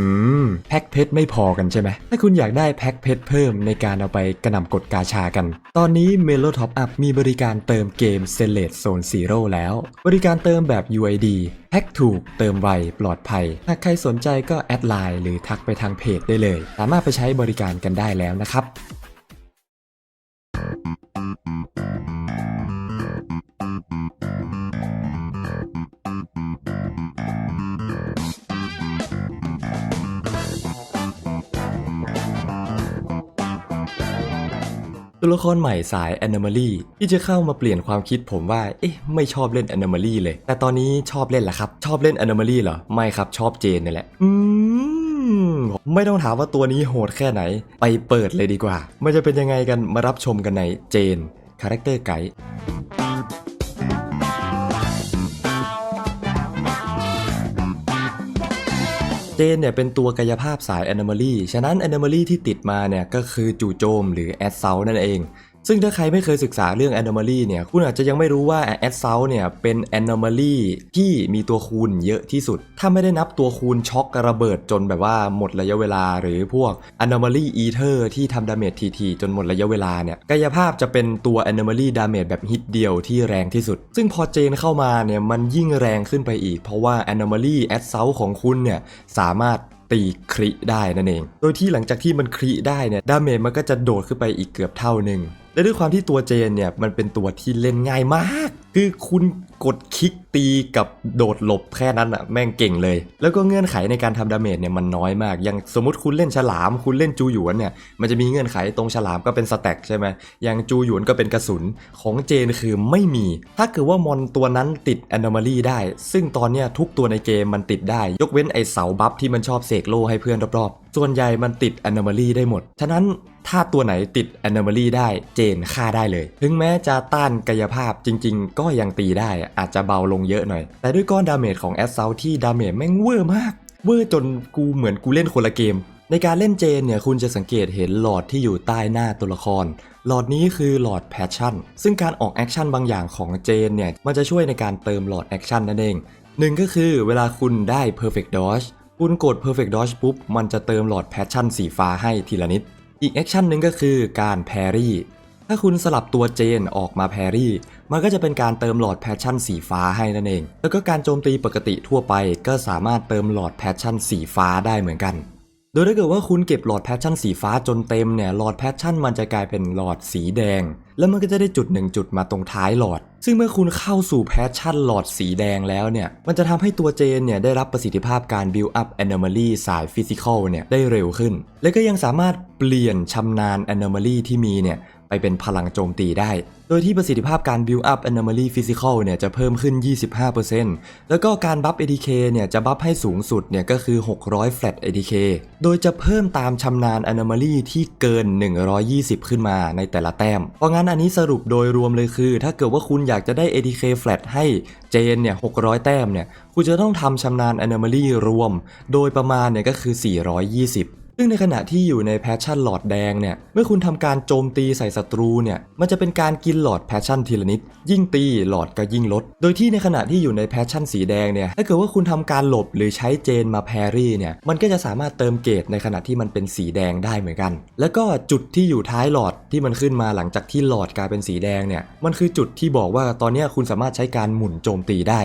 อืม แพ็คเพชรไม่พอกันใช่ไหม ถ้าคุณอยากได้แพ็คเพชรเพิ่มในการเอาไปกระหน่ำกดกาชากัน ตอนนี้ m e l o Top Up มีบริการเติมเกม s e l e t Zone Zero แล้ว บริการเติมแบบ UID แพ็คถูกเติมไวปลอดภัย หากใครสนใจก็แอดไลน์หรือทักไปทางเพจได้เลย สามารถไปใช้บริการกันได้แล้วนะครับ ตัวละครใหม่สาย Anomaly ที่จะเข้ามาเปลี่ยนความคิดผมว่า เอ๊ะ ไม่ชอบเล่น Anomaly เลย แต่ตอนนี้ชอบเล่นละครับ ชอบเล่น Anomaly เหรอ ไม่ครับชอบเจนนี่แหละ อืม ไม่ต้องถามว่าตัวนี้โหดแค่ไหน ไปเปิดเลยดีกว่า มันจะเป็นยังไงกันมารับชมกันในเจน คาแรคเตอร์ไกด์ เจนเนี่ยเป็นตัวกายภาพสาย Anomaly ฉะนั้น Anomaly ที่ติดมาเนี่ยก็คือจู่โจมหรือ a d s a u l t นั่นเอง ซึ่งถ้าใครไม่เคยศึกษาเรื่อง Anomaly เนี่ย คุณอาจจะยังไม่รู้ว่า a d s a u l t เนี่ย เป็น Anomaly ที่มีตัวคูณเยอะที่สุด ถ้าไม่ได้นับตัวคูณช็อกระเบิดจนแบบว่าหมดระยะเวลา หรือพวก Anomaly Eater ที่ทำดาเมจทีๆจนหมดระยะเวลาเนี่ย กายภาพจะเป็นตัว Anomaly ดาเมจแบบฮิตเดียวที่แรงที่สุด ซึ่งพอเจนเข้ามาเนี่ย มันยิ่งแรงขึ้นไปอีก เพราะว่า Anomaly a d s a u l t ของคุณเนี่ย สามารถตีคริได้นั่นเอง โดยที่หลังจากที่มันคริได้เนี่ย ดาเมจมันก็จะโดดขึ้นไปอีกเกือบเท่าหนึ่ง และด้วยความที่ตัวเจนเนี่ยมันเป็นตัวที่เล่นง่ายมาก คือคุณกดคลิกตีกับโดดหลบแค่นั้นอะแม่งเก่งเลย แล้วก็เงื่อนไขในการทำดาเมจเนี่ยมันน้อยมาก อย่างสมมติคุณเล่นฉลาม คุณเล่นจูหยวนเนี่ยมันจะมีเงื่อนไขตรงฉลามก็เป็นสแต็กใช่ไหมอย่างจูหยวนก็เป็นกระสุนของเจนคือไม่มี ถ้าเกิดว่ามอนตัวนั้นติด Anomaly ได้ ซึ่งตอนเนี้ยทุกตัวในเกมมันติดได้ ยกเว้นไอเสาบัฟที่มันชอบเสกโลให้เพื่อนรอบๆส่วนใหญ่มันติด Anomaly ได้หมด ฉะนั้นถ้าตัวไหนติด Anomaly ได้เจนฆ่าได้เลย ถึงแม้จะต้านกายภาพจริงๆ ก็ยังตีได้อาจจะเบาลงเยอะหน่อย แต่ด้วยก้อนดาเมจของแอสเซลที่ดาเมจแม่งเวอร์มาก เวอร์จนกูเหมือนกูเล่นคนละเกม ในการเล่นเจนเนี่ยคุณจะสังเกตเห็นหลอดที่อยู่ใต้หน้าตัวละคร หลอดนี้คือหลอดแพชชั่น ซึ่งการออกแอคชั่นบางอย่างของเจนเนี่ยมันจะช่วยในการเติมหลอดแอคชั่นนั่นเองหนึ่งก็คือเวลาคุณได้ perfect dodge คุณกด perfect dodge ปุ๊บ มันจะเติมหลอดแพชชั่นสีฟ้าให้ทีละนิด อีกแอคชั่นหนึ่งก็คือการแพรี่ ถ้าคุณสลับตัวเจนออกมาแพรี่ มันก็จะเป็นการเติมหลอดแพชชั่นสีฟ้าให้นั่นเอง แล้วก็การโจมตีปกติทั่วไป ก็สามารถเติมหลอดแพชชั่นสีฟ้าได้เหมือนกัน โดยถ้าเกิดว่าคุณเก็บหลอดแพชชั่นสีฟ้าจนเต็มเนี่ย หลอดแพชชั่นมันจะกลายเป็นหลอดสีแดง แล้วมันก็จะได้จุดหนึ่งจุดมาตรงท้ายหลอด ซึ่งเมื่อคุณเข้าสู่แพชชั่นหลอดสีแดงแล้วเนี่ย มันจะทำให้ตัวเจนเนี่ยได้รับประสิทธิภาพการ build up anomaly สาย physical เนี่ยได้เร็วขึ้น และก็ยังสามารถเปลี่ยนชำนาญ anomaly ที่มีเนี่ย ไปเป็นพลังโจมตีได้ โดยที่ประสิทธิภาพการ build up anomaly physical เนี่ยจะเพิ่มขึ้น 25%แล้วก็การบัฟ ATK เนี่ยจะบัฟให้สูงสุดเนี่ยก็คือ 600 flat ATK โดยจะเพิ่มตามชำนาญ anomaly ที่เกิน 120 ขึ้นมาในแต่ละแต้ม เพราะงั้นอันนี้สรุปโดยรวมเลยคือ ถ้าเกิดว่าคุณอยากจะได้ ATK flat ให้เจนเนี่ย 600 แต้มเนี่ย คุณจะต้องทำชำนาญ anomaly รวม โดยประมาณเนี่ยก็คือ 420 ซึ่งในขณะที่อยู่ในแพชชั่นหลอดแดงเนี่ย เมื่อคุณทำการโจมตีใส่ศัตรูเนี่ย มันจะเป็นการกินหลอดแพชชั่นทีละนิด ยิ่งตีหลอดก็ยิ่งลด โดยที่ในขณะที่อยู่ในแพชชั่นสีแดงเนี่ย ถ้าเกิดว่าคุณทำการหลบหรือใช้เจนมาแพรี่เนี่ย มันก็จะสามารถเติมเกตในขณะที่มันเป็นสีแดงได้เหมือนกัน แล้วก็จุดที่อยู่ท้ายหลอดที่มันขึ้นมาหลังจากที่หลอดกลายเป็นสีแดงเนี่ย มันคือจุดที่บอกว่าตอนนี้คุณสามารถใช้การหมุนโจมตีได้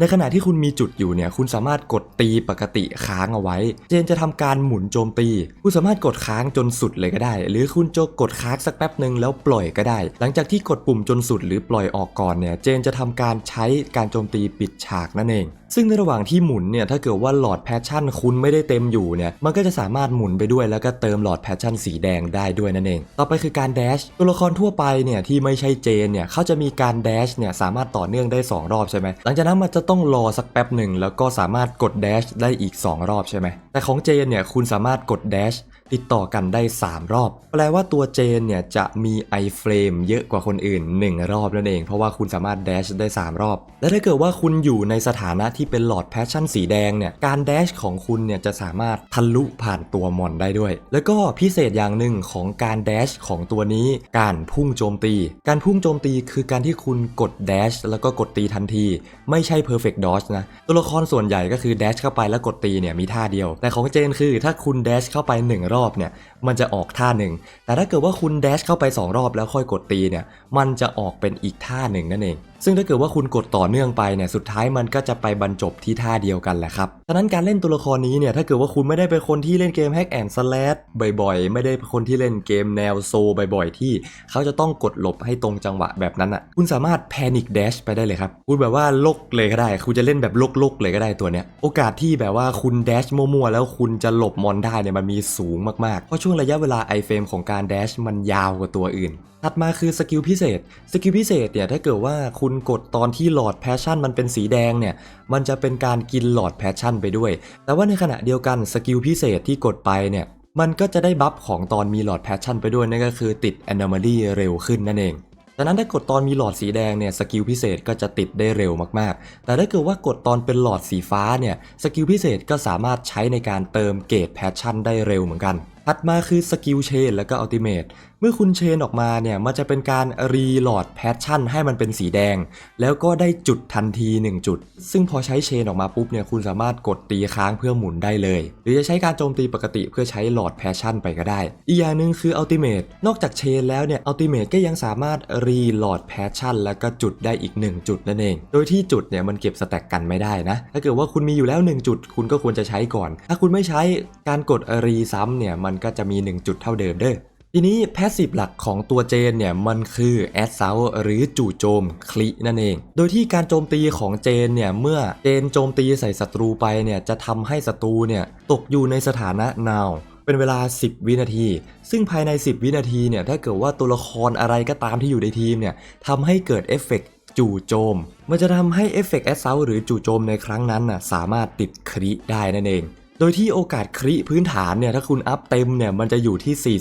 ในขณะที่คุณมีจุดอยู่เนี่ย คุณสามารถกดตีปกติค้างเอาไว้ เจนจะทำการหมุนโจมตีคุณสามารถกดค้างจนสุดเลยก็ได้ หรือคุณจะกดค้างสักแป๊บหนึ่งแล้วปล่อยก็ได้ หลังจากที่กดปุ่มจนสุดหรือปล่อยออกก่อนเนี่ยเจนจะทำการใช้การโจมตีปิดฉากนั่นเองซึ่งในระหว่างที่หมุนเนี่ยถ้าเกิดว่าหลอดแพชชั่นคุณไม่ได้เต็มอยู่เนี่ยมันก็จะสามารถหมุนไปด้วยแล้วก็เติมหลอดแพชชั่นสีแดงได้ด้วยนั่นเอง ต่อไปคือการแดชตัวละครทั่วไปเนี่ยที่ไม่ใช่เจนเนี่ยเขาจะมีการแดชเนี่ยสามารถต่อเนื่องได้ 2 รอบใช่ไหมหลังจากนั้นมันจะต้องรอสักแป๊บหนึ่งแล้วก็สามารถกดแดชได้อีก 2 รอบใช่ไหมแต่ของเจนเนี่ยคุณสามารถกดแดช ติดต่อกันได้ 3 รอบ แปลว่าตัวเจนเนี่ยจะมี iframe เยอะกว่าคนอื่น 1 รอบนั่นเอง เพราะว่าคุณสามารถแดชได้ 3 รอบ และถ้าเกิดว่าคุณอยู่ในสถานะที่เป็นหลอดแพชชั่นสีแดงเนี่ย การแดชของคุณเนี่ยจะสามารถทะลุผ่านตัวมอนได้ด้วย แล้วก็พิเศษอย่างหนึ่งของการแดชของตัวนี้ การพุ่งโจมตี การพุ่งโจมตีคือการที่คุณกดแดชแล้วก็กดตีทันที ไม่ใช่ perfect dodge นะ ตัวละครส่วนใหญ่ก็คือ dash เข้าไปแล้วกดตีเนี่ยมีท่าเดียว แต่ของเจนคือถ้าคุณ dash เข้าไป1รอบเนี่ยมันจะออกท่าหนึ่ง แต่ถ้าเกิดว่าคุณแดชเข้าไป 2 รอบแล้วค่อยกดตีเนี่ยมันจะออกเป็นอีกท่าหนึ่งนั่นเองซึ่งถ้าเกิดว่าคุณกดต่อเนื่องไปเนี่ยสุดท้ายมันก็จะไปบรรจบที่ท่าเดียวกันแหละครับฉะนั้นการเล่นตัวละครนี้เนี่ยถ้าเกิดว่าคุณไม่ได้เป็นคนที่เล่นเกม hack and slash บ่อยๆ ไม่ได้เป็นคนที่เล่นเกมแนวโซบ่อยๆ ที่เขาจะต้องกดหลบให้ตรงจังหวะแบบนั้นอะ คุณสามารถ panic dash ไปได้เลยครับคุณแบบว่าลกเลยก็ได้ คุณจะเล่นแบบลกๆเลยก็ได้ตัวเนี้ยโอกาสที่แบบว่าคุณ dash มั่วๆแล้วคุณจะหลบมอนได้เนี่ยมันมีสูงมากๆเพราะช่วงระยะเวลา i frame ของการ dash มันยาวกว่าตัวอื่น ถัดมาคือสกิลพิเศษ สกิลพิเศษเนี่ยถ้าเกิดว่าคุณกดตอนที่หลอดแพชชั่นมันเป็นสีแดงเนี่ย มันจะเป็นการกินหลอดแพชชั่นไปด้วย แต่ว่าในขณะเดียวกันสกิลพิเศษที่กดไปเนี่ย มันก็จะได้บัฟของตอนมีหลอดแพชชั่นไปด้วยนั่นก็คือติด anomaly เร็วขึ้นนั่นเองดังนั้นถ้ากดตอนมีหลอดสีแดงเนี่ยสกิลพิเศษก็จะติดได้เร็วมากๆ แต่ถ้าเกิดว่ากดตอนเป็นหลอดสีฟ้าเนี่ยสกิลพิเศษก็สามารถใช้ในการเติมเกรดแพชชั่นได้เร็วเหมือนกันถัดมาคือสกิลเชนแล้วก็อัลติเมท เมื่อคุณเชนออกมาเนี่ยมันจะเป็นการรีโหลดแพชชั่นให้มันเป็นสีแดง แล้วก็ได้จุดทันที 1 จุด ซึ่งพอใช้เชนออกมาปุ๊บเนี่ยคุณสามารถกดตีค้างเพื่อหมุนได้เลย หรือจะใช้การโจมตีปกติเพื่อใช้หลอดแพชชั่นไปก็ได้ อีกอย่างหนึ่งคืออัลติเมทนอกจากเชนแล้วเนี่ยอัลติเมทก็ยังสามารถรีโหลดแพชชั่นแล้วก็จุดได้อีก 1 จุดนั่นเอง โดยที่จุดเนี่ยมันเก็บสแต็กกันไม่ได้นะ ถ้าเกิดว่าคุณมีอยู่แล้ว 1 จุด คุณก็ควรจะใช้ก่อน ถ้าคุณไม่ใช้การกดรีซ้ำเนี่ยมันก็จะมี 1 จุดเท่าเดิมเด้อ ทีนี้แพสซีฟหลักของตัวเจนเนี่ยมันคือแอดเซาหรือจู่โจมคลินั่นเอง โดยที่การโจมตีของเจนเนี่ยเมื่อเจนโจมตีใส่ศัตรูไปเนี่ยจะทำให้ศัตรูเนี่ยตกอยู่ในสถานะ now เป็นเวลา 10 วินาที ซึ่งภายใน 10 วินาทีเนี่ยถ้าเกิดว่าตัวละครอะไรก็ตามที่อยู่ในทีมเนี่ยทำให้เกิดเอฟเฟกต์จู่โจม มันจะทำให้เอฟเฟกต์แอดเซาหรือจู่โจมในครั้งนั้นน่ะสามารถติดคริได้นั่นเอง โดยที่โอกาสคริพื้นฐานเนี่ยถ้าคุณอัพเต็มเนี่ยมันจะอยู่ที่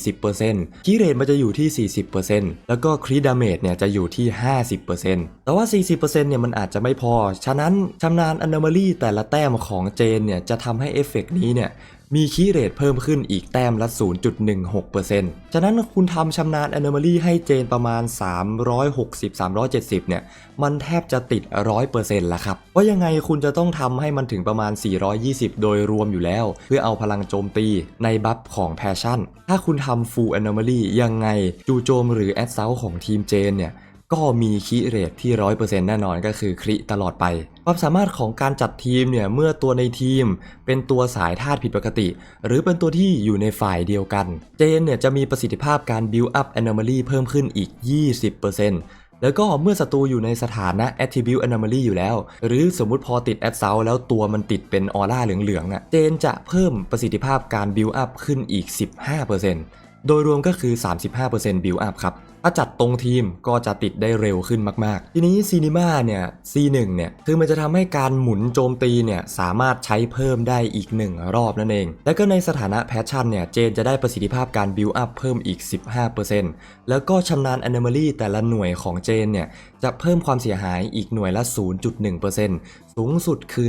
40%คีเรทมันจะอยู่ที่ 40%แล้วก็คริดาเมจเนี่ยจะอยู่ที่ 50%แต่ว่า 40%เนี่ยมันอาจจะไม่พอ ฉะนั้นชำนาญอ n น m a l y แต่ละแต้มของเจนเนี่ยจะทำให้เอฟเฟกต์นี้เนี่ย มีคีเรทเพิ่มขึ้นอีกแต้มละ 0.16%ฉะนั้นคุณทำชำนาญ Anomaly ให้เจนประมาณ 360-370 เนี่ย มันแทบจะติด 100%ละครับว่ายังไงคุณจะต้องทำให้มันถึงประมาณ 420 โดยรวมอยู่แล้ว เพื่อเอาพลังโจมตีในบัฟของ Passion ถ้าคุณทำ Full Anomaly ยังไง จูโจมหรือ Ad s o u ของทีมเจนเนี่ย ก็มีคีเรทที่ 100%แน่นอนก็คือคริตลอดไป ความสามารถของการจัดทีมเนี่ยเมื่อตัวในทีม เป็นตัวสายธาตุผิดปกติ หรือเป็นตัวที่อยู่ในฝ่ายเดียวกัน เจนเนี่ยจะมีประสิทธิภาพการ build up anomaly เพิ่มขึ้นอีก 20%แล้วก็เมื่อศัตรูอยู่ในสถานะ attribute anomaly อยู่แล้ว หรือสมมุติพอติด a d s o u แล้วตัวมันติดเป็นออร่าเหลืองๆอะเจนจะเพิ่มประสิทธิภาพการ build up ขึ้นอีก 15% โดยรวมก็คือ 35% build up ครับ ถ้าจัดตรงทีมก็จะติดได้เร็วขึ้นมากๆ ทีนี้ซีนิมาเนี่ย C1 เนี่ย คือมันจะทำให้การหมุนโจมตีเนี่ย สามารถใช้เพิ่มได้อีก 1 รอบนั่นเอง แล้วก็ในสถานะแพชชั่นเนี่ย เจนจะได้ประสิทธิภาพการบิวอัพเพิ่มอีก 15%แล้วก็ชำนาญ Anomaly แต่ละหน่วยของเจนเนี่ย จะเพิ่มความเสียหายอีกหน่วยละ 0.1%สูงสุดคือ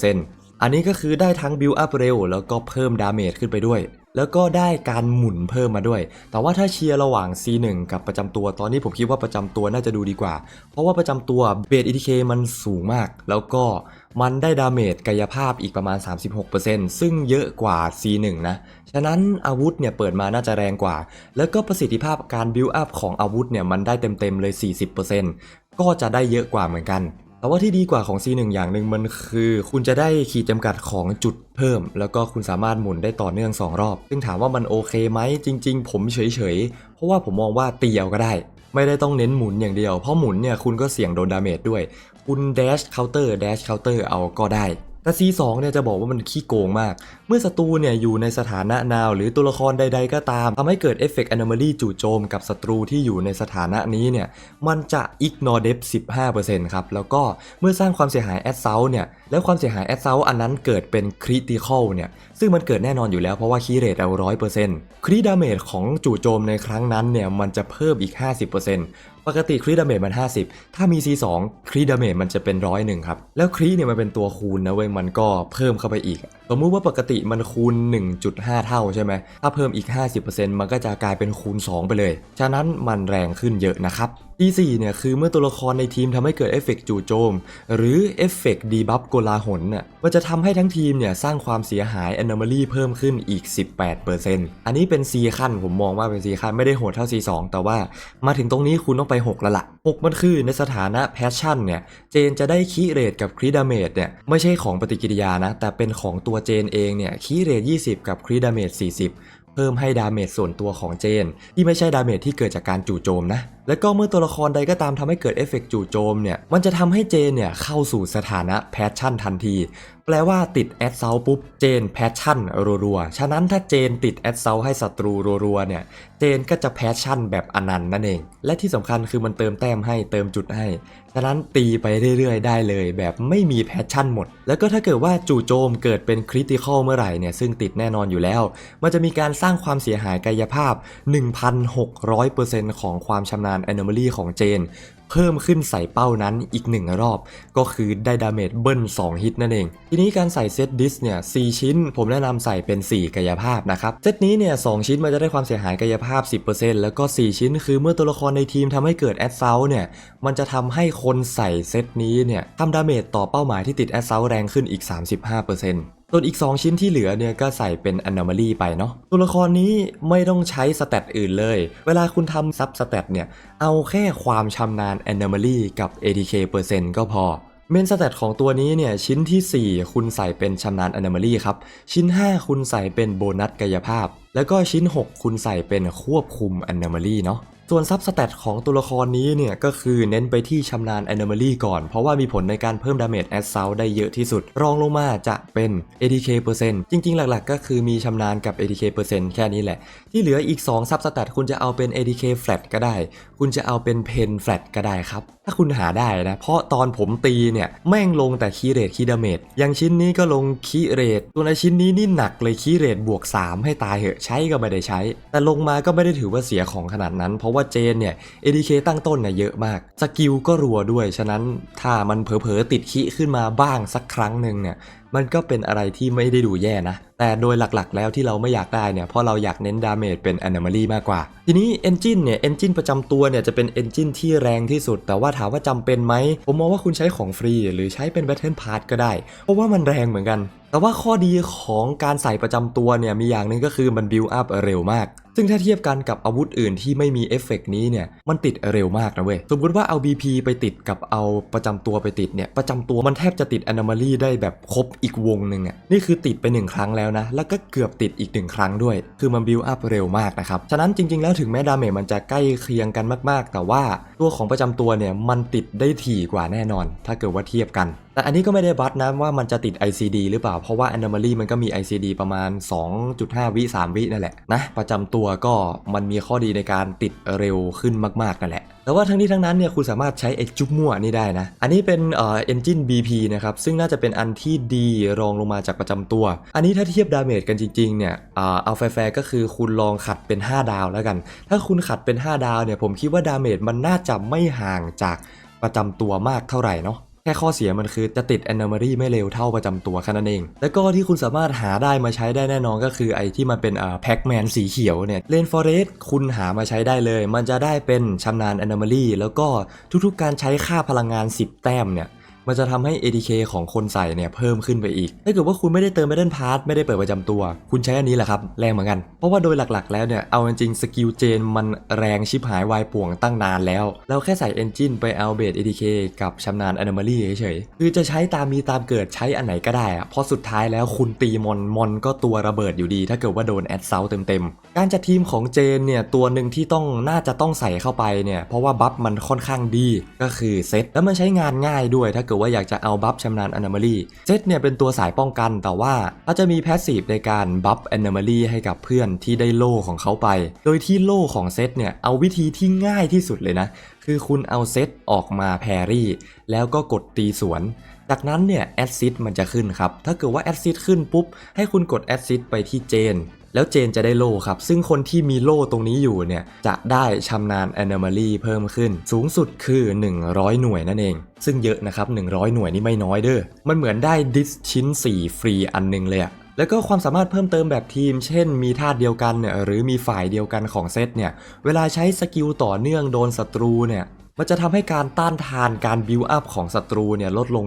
30%อันนี้ก็คือได้ทั้งบิวอัพเร็วแล้วก็เพิ่มดาเมจขึ้นไปด้วย แล้วก็ได้การหมุนเพิ่มมาด้วย แต่ว่าถ้าเชียร์ระหว่าง C1 กับประจำตัว ตอนนี้ผมคิดว่าประจำตัวน่าจะดูดีกว่า เพราะว่าประจำตัวเบส ETK มันสูงมาก แล้วก็มันได้ดาเมจกายภาพอีกประมาณ 36%ซึ่งเยอะกว่า C1 นะ ฉะนั้นอาวุธเนี่ยเปิดมาน่าจะแรงกว่า แล้วก็ประสิทธิภาพการบิวอัพของอาวุธเนี่ยมันได้เต็มๆเลย 40%ก็จะได้เยอะกว่าเหมือนกัน แต่ว่าที่ดีกว่าของ C1 อย่างหนึ่งมันคือ คุณจะได้ขีดจำกัดของจุดเพิ่ม แล้วก็คุณสามารถหมุนได้ต่อเนื่อง 2 รอบ ซึ่งถามว่ามันโอเคไหมจริง ๆ ผมเฉยๆ เพราะว่าผมมองว่าตีเอาก็ได้ ไม่ได้ต้องเน้นหมุนอย่างเดียว เพราะหมุนเนี่ยคุณก็เสี่ยงโดนดาเมจด้วย คุณเดชเคาน์เตอร์เดชเคาน์เตอร์เอาก็ได้ แต่ C2 เนี่ยจะบอกว่ามันขี้โกงมาก เมื่อศัตรูเนี่ยอยู่ในสถานะนาว หรือตัวละครใด ๆ ก็ตามทำให้เกิดเอฟเฟกต์ anomaly จู่โจมกับศัตรูที่อยู่ในสถานะนี้เนี่ย มันจะ ignore depth 15%ครับ แล้วก็เมื่อสร้างความเสียหาย a d s o u เนี่ยแล้วความเสียหาย a d s o u อันนั้นเกิดเป็น critical เนี่ย ซึ่งมันเกิดแน่นอนอยู่แล้วเพราะว่าคีเรทเรา100%คริดาเมจของจู่โจมในครั้งนั้นเนี่ยมันจะเพิ่มอีก 50% ปกติครีดาเมจมัน 50 ถ้ามี C2 ครีดาเมจมันจะเป็นร้อยหนึ่งครับ แล้วครีเนี่ยมันเป็นตัวคูณนะเว้ย มันก็เพิ่มเข้าไปอีก สมมุติว่าปกติมันคูณ 1.5 เท่าใช่ไหม ถ้าเพิ่มอีก 50%มันก็จะกลายเป็นคูณ 2 ไปเลย ฉะนั้นมันแรงขึ้นเยอะนะครับ ที่4เนี่ยคือเมื่อตัวละครในทีมทำให้เกิดเอฟเฟกต์จู่โจม หรือเอฟเฟกต์ดีบัฟโกลาหลน่ะมันจะทำให้ทั้งทีมเนี่ยสร้างความเสียหาย Anomaly เพิ่มขึ้นอีก 18%อันนี้เป็น C ขั้นผมมองว่าเป็น C ขั้นไม่ได้โหดเท่า C2 แต่ว่ามาถึงตรงนี้คุณต้องไป6แล้วละ่ะ6 มันคือในสถานะแพชชั่นเนี่ยเจนจะได้คีเรทกับครีดาเมจเนี่ยไม่ใช่ของปฏิกิริยานะแต่เป็นของตัวเจนเองเนี่ยคีเรท20 กับครีดาเมจ40 เพิ่มให้ดาเมจส่วนตัวของเจน ที่ไม่ใช่ดาเมจที่เกิดจากการจู่โจมนะ และก็เมื่อตัวละครใดก็ตามทำให้เกิดเอฟเฟกต์จู่โจมเนี่ยมันจะทำให้เจนเนี่ยเข้าสู่สถานะแพชชั่นทันที แปลว่าติดแอดเซลปุ๊บเจนแพชชั่นรัวๆ ฉะนั้นถ้าเจนติดแอดเซลให้ศัตรูรัวๆเนี่ย เจนก็จะแพชชั่นแบบอนันต์นั่นเอง และที่สำคัญคือมันเติมแต้มให้เติมจุดให้ ฉะนั้นตีไปเรื่อยๆ ได้เลย แบบไม่มีแพชชั่นหมด แล้วก็ถ้าเกิดว่าจู่โจมเกิดเป็นคริติคอลเมื่อไหร่เนี่ยซึ่งติดแน่นอนอยู่แล้ว มันจะมีการสร้างความเสียหายกายภาพ 1,600%ของความชำนาญ Anomaly ของเจน เพิ่มขึ้นใส่เป้านั้นอีกหนึ่งรอบ ก็คือได้ดาเมจเบิ้ล2ฮิตนั่นเอง ทีนี้การใส่เซตดิสเนี่ย4ชิ้น ผมแนะนำใส่เป็น 4 กายภาพนะครับ เซตนี้เนี่ย2ชิ้นมันจะได้ความเสียหายกายภาพ 10%แล้วก็ 4 ชิ้น คือเมื่อตัวละครในทีมทำให้เกิดแอดเซลเนี่ย มันจะทำให้คนใส่เซตนี้เนี่ยทำดาเมจต่อเป้าหมายที่ติดแอดเซลแรงขึ้นอีก 35% ส่วนอีก 2 ชิ้นที่เหลือเนี่ยก็ใส่เป็น Anomaly ไปเนาะตัวละครนี้ไม่ต้องใช้สเตตอื่นเลย เวลาคุณทำซับสเตตเนี่ยเอาแค่ความชำนาญ Anomaly กับ ATK เปอร์เซ็นต์ก็พอเมนสเตตของตัวนี้เนี่ยชิ้นที่ 4 คุณใส่เป็นชำนาญ Anomaly ครับ ชิ้น 5 คุณใส่เป็นโบนัสกายภาพ แล้วก็ชิ้น 6 คุณใส่เป็นควบคุม Anomaly เนาะ ส่วนซับสเตตของตัวละครนี้เนี่ยก็คือเน้นไปที่ชำนาญ Anomaly ก่อน เพราะว่ามีผลในการเพิ่มดาเมจแอดเซลได้เยอะที่สุด รองลงมาจะเป็น ATK เปอร์เซ็นต์จริงๆ หลักๆ ก็คือมีชำนาญกับ ATK เปอร์เซ็นต์แค่นี้แหละ ที่เหลืออีก2ซับสเตตคุณจะเอาเป็น ATK flat ก็ได้ คุณจะเอาเป็น Pen flat ก็ได้ครับ ถ้าคุณหาได้นะ เพราะตอนผมตีเนี่ยแม่งลงแต่คีเรทคีดาเมจอย่างชิ้นนี้ก็ลงคีเรทตัวในชิ้นนี้นี่หนักเลยคีเรทบวก 3 ให้ตายเหอะใช้ก็ไม่ได้ใช้ แต่ลงมาก็ไม่ได้ถือว่าเสียของขนาดนั้นเพราะว่าเจนเนี่ย ADK ตั้งต้นเนี่ยเยอะมาก สกิลก็รัวด้วย ฉะนั้นถ้ามันเผลอๆติดคิขึ้นมาบ้างสักครั้งหนึ่งเนี่ยมันก็เป็นอะไรที่ไม่ได้ดูแย่นะ แต่โดยหลักๆ แล้วที่เราไม่อยากได้เนี่ย เพราะเราอยากเน้นดาเมจเป็น Anomaly มากกว่า ทีนี้ Engine เนี่ย Engine ประจำตัวเนี่ยจะเป็น Engine ที่แรงที่สุด แต่ว่าถามว่าจำเป็นไหม ผมมองว่าคุณใช้ของฟรี หรือใช้เป็น Battle Pass ก็ได้ เพราะว่ามันแรงเหมือนกัน แต่ว่าข้อดีของการใส่ประจำตัวเนี่ยมีอย่างหนึ่งก็คือมัน build up เร็วมาก ซึ่งถ้าเทียบกันกับอาวุธอื่นที่ไม่มีเอฟเฟกต์นี้เนี่ยมันติดเร็วมากนะเว้ย สมมติว่าเอา BP ไปติดกับเอาประจำตัวไปติดเนี่ยประจำตัวมันแทบจะติด Anomaly ได้แบบครบอีกวงหนึ่งอะนี่คือติดไปหนึ่งครั้งแล้วนะ แล้วก็เกือบติดอีกหนึ่งครั้งด้วย คือมัน build up เร็วมากนะครับ ฉะนั้นจริงๆ แล้วถึงแม้ดาเมจมันจะใกล้เคียงกันมากๆ แต่ว่าตัวของประจำตัวเนี่ยมันติดได้ถี่กว่าแน่นอน ถ้าเกิดว่าเทียบกันแต่อันนี้ก็ไม่ได้บัตนะว่ามันจะติด ICD หรือเปล่า เพราะว่า Anomaly มันก็มี ICD ประมาณ 2.5 วิ 3 วินั่นแหละนะ ประจำตัวก็มันมีข้อดีในการติดเร็วขึ้นมากๆนั่นแหละ แต่ว่าทั้งนี้ทั้งนั้นเนี่ยคุณสามารถใช้ไอ้จุ๊บมั่วนี่ได้นะ อันนี้เป็นเอ่อ engine BP นะครับ ซึ่งน่าจะเป็นอันที่ดีรองลงมาจากประจำตัว อันนี้ถ้าเทียบดาเมจกันจริงๆเนี่ยเอ่อเอาแฟร์ก็คือคุณลองขัดเป็น 5 ดาวแล้วกัน ถ้าคุณขัดเป็น 5 ดาวเนี่ยผมคิดว่าดาเมจมันน่าจะไม่ห่างจากประจำตัวมากเท่าไหร่เนาะ แค่ข้อเสียมันคือจะติด Anomaly ไม่เร็วเท่าประจำตัวแค่นั้นเอง แล้วก็ที่คุณสามารถหาได้มาใช้ได้แน่นอนก็คือไอ้ที่มันเป็นอ่าแพ็กแมนสีเขียวเนี่ยเลนฟอเรสคุณหามาใช้ได้เลย มันจะได้เป็นชำนาญ Anomaly แล้วก็ทุกๆ การใช้ค่าพลังงาน 10 แต้มเนี่ย มันจะทำให้ ADK ของคนใส่เนี่ยเพิ่มขึ้นไปอีก ถ้าเกิดว่าคุณไม่ได้เติม Battle Pass ไม่ได้เปิดประจำตัว คุณใช้อันนี้แหละครับ แรงเหมือนกัน เพราะว่าโดยหลักๆ แล้วเนี่ย เอาจริงๆสกิลเจนมันแรงชิบหายวายป่วงตั้งนานแล้ว เราแค่ใส่ Engine ไปเอาเบส ADK กับชำนาญ Anomaly เฉยๆ คือจะใช้ตามมีตามเกิดใช้อันไหนก็ได้อะเพราะสุดท้ายแล้วคุณตีมอนมอนก็ตัวระเบิดอยู่ดี ถ้าเกิดว่าโดนแอดเซลเต็มๆ การจัดทีมของเจนเนี่ยตัวหนึ่งที่ต้องน่าจะต้องใส่เข้าไปเนี่ยเพราะว่าบัฟมันค่อนข้างดีก็คือเซตแล้วมันใช้งานง่ายด้วยถ้าเกิดว่าอยากจะเอาบัฟชำนาญ Anomaly เซตเนี่ยเป็นตัวสายป้องกันแต่ว่าเขาจะมีแพสซีฟในการบัฟ Anomaly ให้กับเพื่อนที่ได้โล่ของเขาไป โดยที่โล่ของเซตเนี่ยเอาวิธีที่ง่ายที่สุดเลยนะ คือคุณเอาเซตออกมาแพรี่ แล้วก็กดตีสวนจากนั้นเนี่ยแอดซิดมันจะขึ้นครับ ถ้าเกิดว่าแอดซิดขึ้นปุ๊บ ให้คุณกดแอดซิดไปที่เจน แล้วเจนจะได้โล่ครับ ซึ่งคนที่มีโล่ตรงนี้อยู่เนี่ย จะได้ชำนาญ Anomaly เพิ่มขึ้น สูงสุดคือ 100 หน่วยนั่นเอง ซึ่งเยอะนะครับ 100 หน่วยนี่ไม่น้อยเด้อ มันเหมือนได้ดิสชิ้น 4 ฟรีอันหนึงเลยอะแล้วก็ความสามารถเพิ่มเติมแบบทีม เช่น มีธาตุเดียวกันเนี่ยหรือมีฝ่ายเดียวกันของเซตเนี่ย เวลาใช้สกิลต่อเนื่องโดนศัตรูเนี่ย มันจะทำให้การต้านทานการบิวอัพของศัตรูเนี่ยลดลง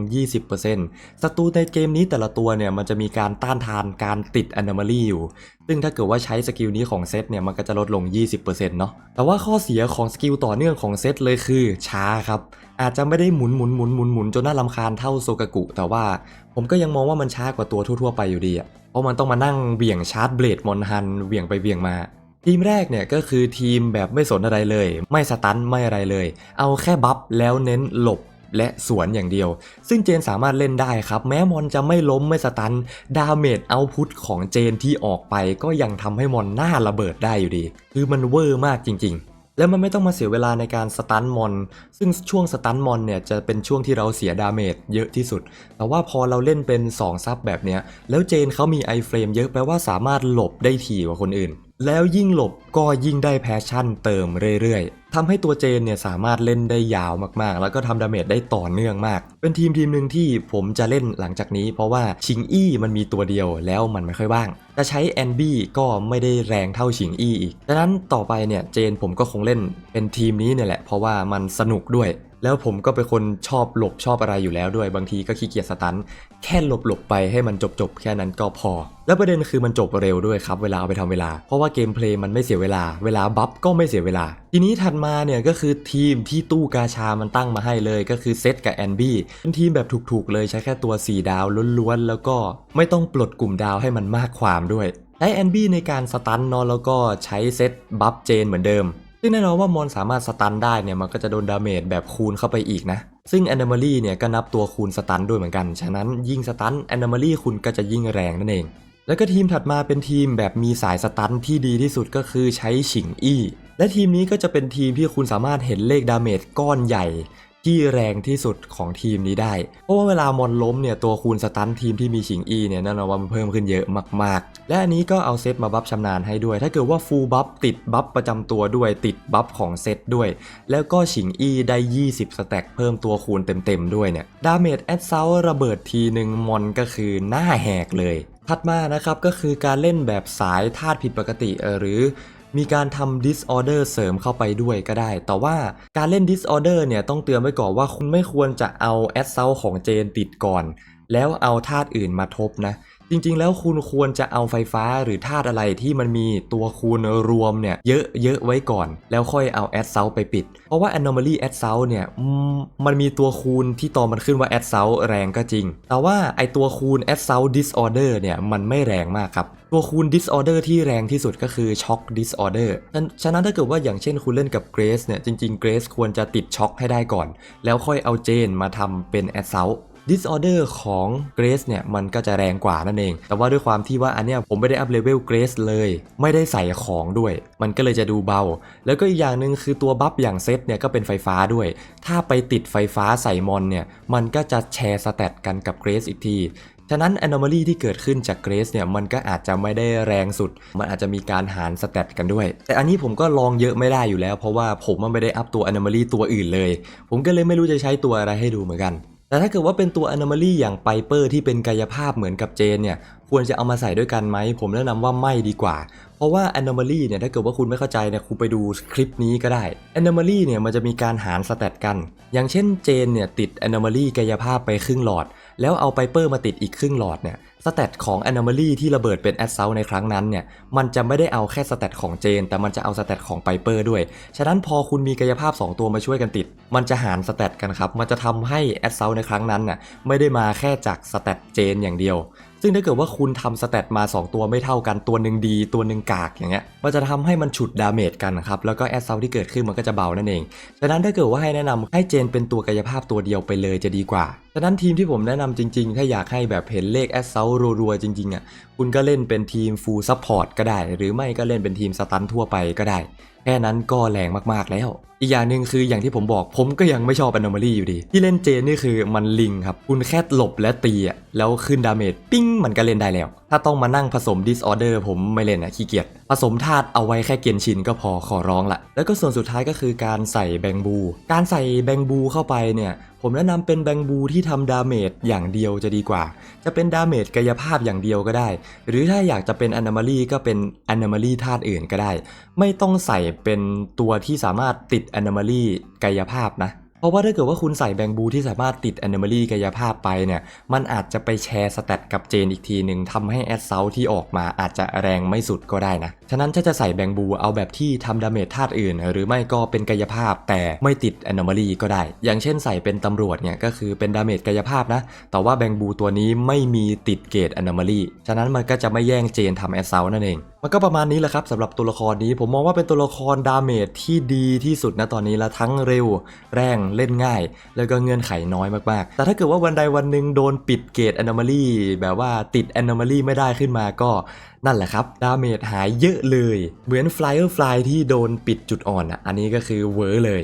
20%ศัตรูในเกมนี้แต่ละตัวเนี่ยมันจะมีการต้านทานการติด Anomaly อยู่ ซึ่งถ้าเกิดว่าใช้สกิลนี้ของเซตเนี่ยมันก็จะลดลง 20%เนาะ แต่ว่าข้อเสียของสกิลต่อเนื่องของเซตเลยคือช้าครับ อาจจะไม่ได้หมุนหมุนหมุนหมุนหมุนจนน่ารำคาญเท่าโซกากุ แต่ว่าผมก็ยังมองว่ามันช้ากว่าตัวทั่วๆไปอยู่ดีอะเพราะมันต้องมานั่งเวี่ยงชาร์จเบลดมอนฮันเวี่ยงไปเวี่ยงมา ทีมแรกเนี่ยก็คือทีมแบบไม่สนอะไรเลย ไม่สตันไม่อะไรเลย เอาแค่บัฟแล้วเน้นหลบและสวนอย่างเดียว ซึ่งเจนสามารถเล่นได้ครับ แม้มอนจะไม่ล้มไม่สตัน ดาเมจเอาพุทของเจนที่ออกไปก็ยังทำให้มอนหน้าระเบิดได้อยู่ดี คือมันเวอร์มากจริง ๆแล้วมันไม่ต้องมาเสียเวลาในการสตันมอน ซึ่งช่วงสตันมอนเนี่ยจะเป็นช่วงที่เราเสียดาเมจเยอะที่สุด แต่ว่าพอเราเล่นเป็น 2 ซับแบบเนี้ย แล้วเจนเขามีไอเฟรมเยอะแปลว่าสามารถหลบได้ถี่กว่าคนอื่น แล้วยิ่งหลบก็ยิ่งได้แพชชั่นเติมเรื่อยๆทำให้ตัวเจนเนี่ยสามารถเล่นได้ยาวมากๆ แล้วก็ทำดาเมจได้ต่อเนื่องมาก เป็นทีมทีมหนึ่งที่ผมจะเล่นหลังจากนี้ เพราะว่าชิงอี้มันมีตัวเดียวแล้วมันไม่ค่อยว่าง จะใช้แอนบี้ก็ไม่ได้แรงเท่าชิงอี้อีกดังนั้นต่อไปเนี่ยเจนผมก็คงเล่นเป็นทีมนี้เนี่ยแหละ เพราะว่ามันสนุกด้วย แล้วผมก็เป็นคนชอบหลบชอบอะไรอยู่แล้วด้วย บางทีก็ขี้เกียจสตัน แค่หลบหลบไปให้มันจบจบๆแค่นั้นก็พอ แล้วประเด็นคือมันจบเร็วด้วยครับ เวลาเอาไปทำเวลา เพราะว่าเกมเพลย์มันไม่เสียเวลา เวลาบัฟก็ไม่เสียเวลา ทีนี้ถัดมาเนี่ยก็คือทีมที่ตู้กาชามันตั้งมาให้เลยก็คือเซตกับแอนบี้เป็นทีมแบบถูกๆเลยใช้แค่ตัว 4 ดาวล้วนๆแล้วก็ไม่ต้องปลดกลุ่มดาวให้มันมากความด้วยใช้แอนบี้ในการสตันเนอะแล้วก็ใช้เซตบัฟเจนเหมือนเดิม ซึ่งแน่นอนว่ามอนสามารถสตันได้เนี่ยมันก็จะโดนดาเมจแบบคูณเข้าไปอีกนะ ซึ่งแอนเมอรี่เนี่ยก็นับตัวคูณสตันด้วยเหมือนกัน ฉะนั้นยิ่งสตันแอนเมอรี่คุณก็จะยิ่งแรงนั่นเอง แล้วก็ทีมถัดมาเป็นทีมแบบมีสายสตันที่ดีที่สุดก็คือใช้ฉิงอี้ และทีมนี้ก็จะเป็นทีมที่คุณสามารถเห็นเลขดาเมจก้อนใหญ่ ที่แรงที่สุดของทีมนี้ได้ เพราะว่าเวลามอนล้มเนี่ยตัวคูณสตันทีมที่มีฉิงอีเนี่ยแน่นอนว่ามันเพิ่มขึ้นเยอะมากๆ และอันนี้ก็เอาเซตมาบัฟชำนาญให้ด้วย ถ้าเกิดว่าฟูลบัฟติดบัฟประจำตัวด้วยติดบัฟของเซตด้วย แล้วก็ฉิงอีได้ 20 สแต็กเพิ่มตัวคูณเต็มๆด้วยเนี่ยดาเมจแอดเซลระเบิดทีหนึ่งมอนก็คือหน้าแหกเลย ถัดมานะครับก็คือการเล่นแบบสายธาตุผิดปกติหรือ มีการทำ disorder เสริมเข้าไปด้วยก็ได้ แต่ว่าการเล่น disorder เนี่ยต้องเตือนไว้ก่อนว่าคุณไม่ควรจะเอา a d s o u ของเจนติดก่อน แล้วเอาธาตุอื่นมาทบนะ จริง ๆ แล้วคุณควรจะเอาไฟฟ้าหรือธาตุอะไรที่มันมีตัวคูณรวมเนี่ยเยอะเยอะไว้ก่อน แล้วค่อยเอา a d s o u ไปปิด เพราะว่า anomaly a d s o u เนี่ยมันมีตัวคูณที่ตอนมันขึ้นว่า a d s o u แรงก็จริง แต่ว่าไอตัวคูณ a d s o u disorder เนี่ยมันไม่แรงมากครับ ตัวคูณ disorder ที่แรงที่สุดก็คือ shock disorder ฉะฉะนั้นถ้าเกิดว่าอย่างเช่นคุณเล่นกับ Grace เนี่ยจริงๆ Grace ควรจะติดช็อคให้ได้ก่อน แล้วค่อยเอาเจนมาทำเป็น assault disorder ของ Grace เนี่ยมันก็จะแรงกว่านั่นเอง แต่ว่าด้วยความที่ว่าอันเนี้ยผมไม่ได้อัพเลเวล Grace เลย ไม่ได้ใส่ของด้วย มันก็เลยจะดูเบา แล้วก็อีกอย่างหนึ่งคือตัวบัฟอย่างเซตเนี่ยก็เป็นไฟฟ้าด้วย ถ้าไปติดไฟฟ้าใส่มอนเนี่ยมันก็จะแชร์สแตทกันกับ Grace อีกทีฉะนั้น anomaly ที่เกิดขึ้นจากเกรสเนี่ยมันก็อาจจะไม่ได้แรงสุด มันอาจจะมีการหารสเตตกันด้วย แต่อันนี้ผมก็ลองเยอะไม่ได้อยู่แล้ว เพราะว่าผมมันไม่ได้อัพตัว anomaly ตัวอื่นเลย ผมก็เลยไม่รู้จะใช้ตัวอะไรให้ดูเหมือนกัน แต่ถ้าเกิดว่าเป็นตัว anomaly อย่างไ i เปอร์ที่เป็นกายภาพเหมือนกับเจนเนี่ยควรจะเอามาใส่ด้วยกันไหม ผมแนะนำว่าไม่ดีกว่า เพราะว่า anomaly เนี่ยถ้าเกิดว่าคุณไม่เข้าใจเนี่ยคุณไปดูคลิปนี้ก็ได้ anomaly เนี่ยมันจะมีการหารสเตตกัน อย่างเช่นเจนเนี่ยติด anomaly กายภาพไปครึ่งหลอด แล้วเอาไปเปอร์มาติดอีกครึ่งหลอดเนี่ยสเตตของ anomaly ที่ระเบิดเป็นแอดเซลในครั้งนั้นเนี่ยมันจะไม่ได้เอาแค่สเตตของเจน แต่มันจะเอาสเตตของไปเปอร์ด้วย ฉะนั้นพอคุณมีกายภาพ 2 ตัวมาช่วยกันติด มันจะหารสเตตกันครับ มันจะทำให้แอดเซลในครั้งนั้นน่ะไม่ได้มาแค่จากสเตตเจนอย่างเดียว ซึ่งถ้าเกิดว่าคุณทำสเตตมา 2 ตัวไม่เท่ากันตัวหนึ่งดี ตัวหนึ่งกากอย่างเงี้ยมันจะทำให้มันฉุดดาเมจกันครับแล้วก็แอดเซลที่เกิดขึ้นมันก็จะเบานั่นเองฉะนั้นถ้าเกิดว่าให้แนะนำให้เจนเป็นตัวกายภาพตัวเดียวไปเลยจะดีกว่าฉะนั้นทีมที่ผมแนะนำจริงๆ ถ้าอยากให้แบบเห็นเลขแอดเซลรัวๆจริงๆอะ คุณก็เล่นเป็นทีมฟูลซัพพอร์ตก็ได้ หรือไม่ก็เล่นเป็นทีมสตันทั่วไปก็ได้ แค่นั้นก็แรงมากๆแล้ว อีกอย่างหนึ่งคืออย่างที่ผมบอกผมก็ยังไม่ชอบแอนโนเมอรี่อยู่ดี ที่เล่นเจนนี่คือมันลิงครับ คุณแค่หลบและตีอะแล้วขึ้นดาเมจปิ้งมันก็เล่นได้แล้ว ถ้าต้องมานั่งผสม disorder ผมไม่เล่นอะขี้เกียจผสมธาตุเอาไว้แค่เกียนชินก็พอขอร้องละแล้วก็ส่วนสุดท้ายก็คือการใส่แบงบู การใส่แบงบูเข้าไปเนี่ยผมแนะนำเป็นแบงบูที่ทำดาเมจอย่างเดียวจะดีกว่า จะเป็นดาเมจกายภาพอย่างเดียวก็ได้ หรือถ้าอยากจะเป็นอนามาลีก็เป็นอนามาลีธาตุอื่นก็ได้ ไม่ต้องใส่เป็นตัวที่สามารถติดอนามาลีกายภาพนะ เพราะว่าถ้าเกิดว่าคุณใส่แบงบูที่สามารถติด Anomaly กายภาพไปเนี่ย มันอาจจะไปแชร์สแตตกับเจนอีกทีหนึ่งทำให้แอดเซลที่ออกมาอาจจะแรงไม่สุดก็ได้นะ ฉะนั้นถ้าจะใส่แบงบูเอาแบบที่ทำดาเมจธาตุอื่น หรือไม่ก็เป็นกายภาพแต่ไม่ติด Anomaly ก็ได้ อย่างเช่นใส่เป็นตำรวจเนี่ยก็คือเป็นดาเมจกายภาพนะ แต่ว่าแบงบูตัวนี้ไม่มีติดเกรด Anomaly ฉะนั้นมันก็จะไม่แย่งเจนทำแอดเซลนั่นเองมันก็ประมาณนี้แหละครับสำหรับตัวละครนี้ผมมองว่าเป็นตัวละครดาเมจที่ดีที่สุดนะตอนนี้และทั้งเร็วแรงเล่นง่าย แล้วก็เงื่อนไขน้อยมากๆ แต่ถ้าเกิดว่าวันใดวันหนึ่งโดนปิดเกรด Anomaly แบบว่าติด Anomaly ไม่ได้ขึ้นมาก็นั่นแหละครับ ดาเมจหายเยอะเลย เหมือน Flyer Fly ที่โดนปิดจุดอ่อนอะอันนี้ก็คือเวอร์เลย